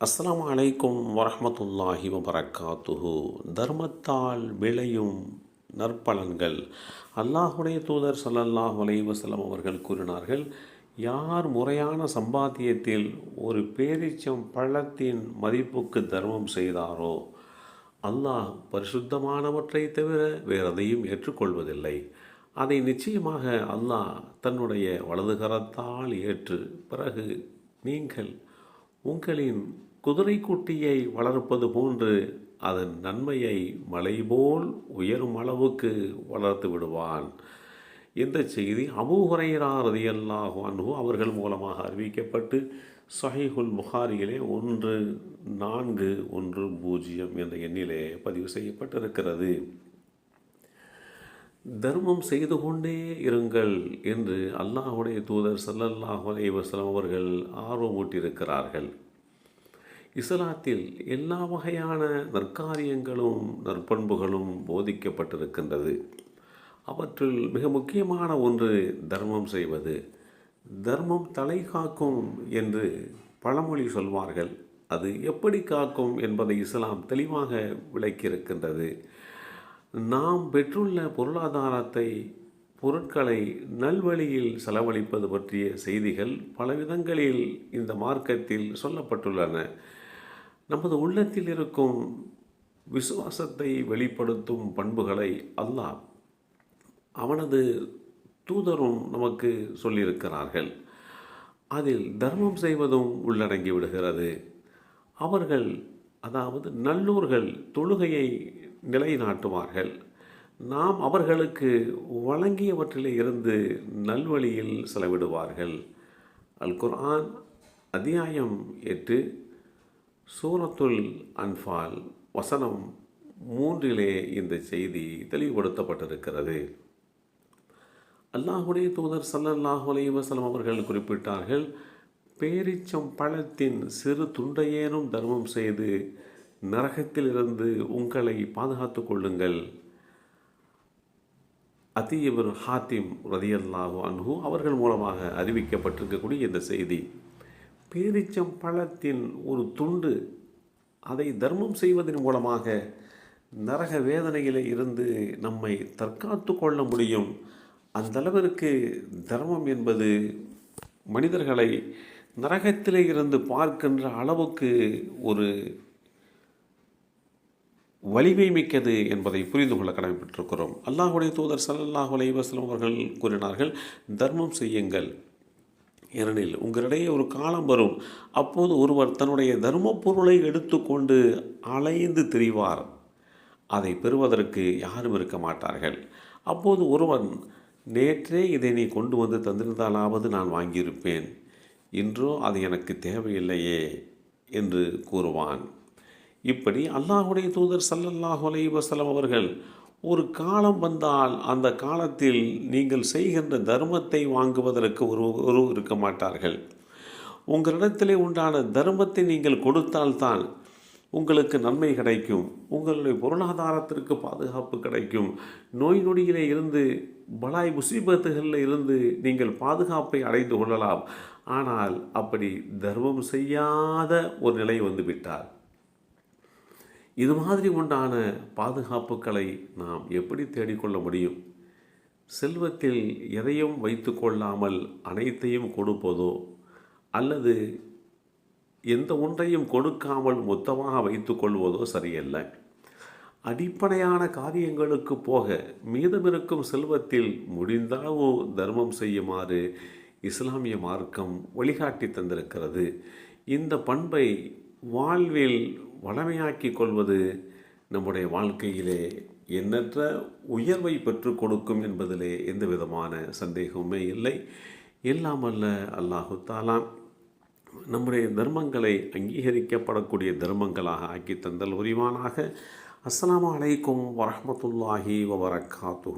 அஸ்லாம் அலைக்கும் வரமத்துல்லாஹி வபரக்காத்துஹு. தர்மத்தால் விளையும் நற்பலன்கள். அல்லாஹுடைய தூதர் சல்லல்லாஹ் வலைவசலம் அவர்கள் கூறினார்கள் யார் முறையான சம்பாத்தியத்தில் ஒரு பேரீச்சம் பழத்தின் மதிப்புக்கு தர்மம் செய்தாரோ அல்லாஹ் பரிசுத்தமானவற்றை தவிர வேறெதையும் ஏற்றுக்கொள்வதில்லை. அதை நிச்சயமாக அல்லாஹ் தன்னுடைய வலதுகரத்தால் ஏற்று பிறகு நீங்கள் உங்களின் குதிரை குட்டியை வளர்ப்பது போன்று அதன் நன்மையை மலை போல் உயரும் அளவுக்கு வளர்த்து விடுவான். இந்த செய்தி அபூ ஹுரைரா ரதியல்லாஹு அவர்கள் மூலமாக அறிவிக்கப்பட்டு சஹீஹுல் புகாரியிலே ஒன்று நான்கு ஒன்று பூஜ்ஜியம் என்ற எண்ணிலே பதிவு செய்யப்பட்டிருக்கிறது. தர்மம் செய்து கொண்டே இருங்கள் என்று அல்லாஹுடைய தூதர் ஸல்லல்லாஹு அலைஹி வஸல்லம் அவர்கள் ஆர்வமூட்டியிருக்கிறார்கள். இஸ்லாத்தில் எல்லா வகையான நற்காரியங்களும் நற்பண்புகளும் போதிக்கப்பட்டிருக்கின்றது. அவற்றில் மிக முக்கியமான ஒன்று தர்மம் செய்வது. தர்மம் தலை காக்கும் என்று பழமொழி சொல்வார்கள். அது எப்படி காக்கும் என்பதை இஸ்லாம் தெளிவாக விளக்கியிருக்கின்றது. நாம் பெற்றுள்ள பொருளாதாரத்தை பொருட்களை நல்வழியில் செலவழிப்பது பற்றிய செய்திகள் பல விதங்களில் இந்த மார்க்கத்தில் சொல்லப்பட்டுள்ளன. நமது உள்ளத்தில் இருக்கும் விசுவாசத்தை வெளிப்படுத்தும் பண்புகளை அல்லாஹ் அவனது தூதரும் நமக்கு சொல்லியிருக்கிறார்கள். அதில் தர்மம் செய்வதும் உள்ளடங்கி விடுகிறது. அவர்கள் அதாவது நல்லூர்கள் தொழுகையை நிலைநாட்டுவார்கள் நாம் அவர்களுக்கு வழங்கியவற்றிலே இருந்து நல்வழியில் செலவிடுவார்கள். அல் குர்ஆன் அத்தியாயம் எட்டு சூரத்துல் அன்ஃபால் வசனம் மூன்றிலே இந்த செய்தி தெளிவுபடுத்தப்பட்டிருக்கிறது. அல்லாஹுடைய தூதர் சல்லல்லாஹு அலைஹி வஸல்லம் அவர்கள் குறிப்பிட்டார்கள் பேரிச்சம் பழத்தின் சிறு துண்டையேனும் தர்மம் செய்து நரகத்திலிருந்து உங்களை பாதுகாத்து கொள்ளுங்கள். அத்தீபர் ஹாத்திம் ரதியல்லாஹு அன்ஹு அவர்கள் மூலமாக அறிவிக்கப்பட்டிருக்கக்கூடிய இந்த செய்தி பேரிச்சம் பழத்தின் ஒரு துண்டு அதை தர்மம் செய்வதன் மூலமாக நரக வேதனையிலே இருந்து நம்மை தற்காத்து கொள்ள முடியும். அந்த அளவிற்கு தர்மம் என்பது மனிதர்களை நரகத்திலே இருந்து பார்க்கின்ற அளவுக்கு ஒரு வலிமை மிக்கது என்பதை புரிந்து கொள்ள கடமைப்பட்டிருக்கிறோம். அல்லாஹுடைய தூதர் சல்லாஹ் அலைவாஸ்லம் அவர்கள் கூறினார்கள் தர்மம் செய்யுங்கள். ஏனெனில் உங்களிடையே ஒரு காலம் வரும். அப்போது ஒருவர் தன்னுடைய தர்ம பொருளை எடுத்துக்கொண்டு அலைந்து திரிவார். அதை பெறுவதற்கு யாரும் இருக்க மாட்டார்கள். அப்போது ஒருவன் நேற்றே இதை நீ கொண்டு வந்து தந்திருந்தாலாவது நான் வாங்கியிருப்பேன். இன்றோ அது எனக்கு தேவையில்லையே என்று கூறுவான். இப்படி அல்லாஹுடைய தூதர் சல்லல்லாஹு அலைஹி வஸல்லம் அவர்கள் ஒரு காலம் வந்தால் அந்த காலத்தில் நீங்கள் செய்கின்ற தர்மத்தை வாங்குவதற்கு ஒரு ஒரு இருக்க மாட்டார்கள். உங்களிடத்திலே உண்டான தர்மத்தை நீங்கள் கொடுத்தால்தான் உங்களுக்கு நன்மை கிடைக்கும். உங்களுடைய பொருளாதாரத்திற்கு பாதுகாப்பு கிடைக்கும். நோய் நொடியிலே இருந்து பலாய் முசீபத்துகளில் இருந்து நீங்கள் பாதுகாப்பை அடைந்து கொள்ளலாம். ஆனால் அப்படி தர்மம் செய்யாத ஒரு நிலை வந்துவிட்டார் இது மாதிரி உண்டான பாதுகாப்புகளை நாம் எப்படி தேடிக்கொள்ள முடியும்? செல்வத்தில் எதையும் வைத்து கொள்ளாமல் அனைத்தையும் கொடுப்பதோ? அல்லது எந்த ஒன்றையும் கொடுக்காமல் மொத்தமாக வைத்து கொள்வதோ சரியல்ல. அடிப்படையான காரியங்களுக்கு போக மீதமிருக்கும் செல்வத்தில் முடிந்தளவு தர்மம் செய்யுமாறு இஸ்லாமிய மார்க்கம் வழிகாட்டி தந்திருக்கிறது. இந்த பண்பை வாழ்வில் வளமையாக்கி கொள்வது நம்முடைய வாழ்க்கையிலே எண்ணற்ற உயர்வை பெற்றுக் கொடுக்கும் என்பதிலே எந்த விதமான சந்தேகமுமே இல்லை. எல்லாம் அல்ல அல்லாஹு தாலாம் நம்முடைய தர்மங்களை அங்கீகரிக்கப்படக்கூடிய தர்மங்களாக ஆக்கி தந்தல் உரிவானாக அஸ்ஸலாமு அலைக்கும் வரமத்துல்லாஹி வபரகாத்து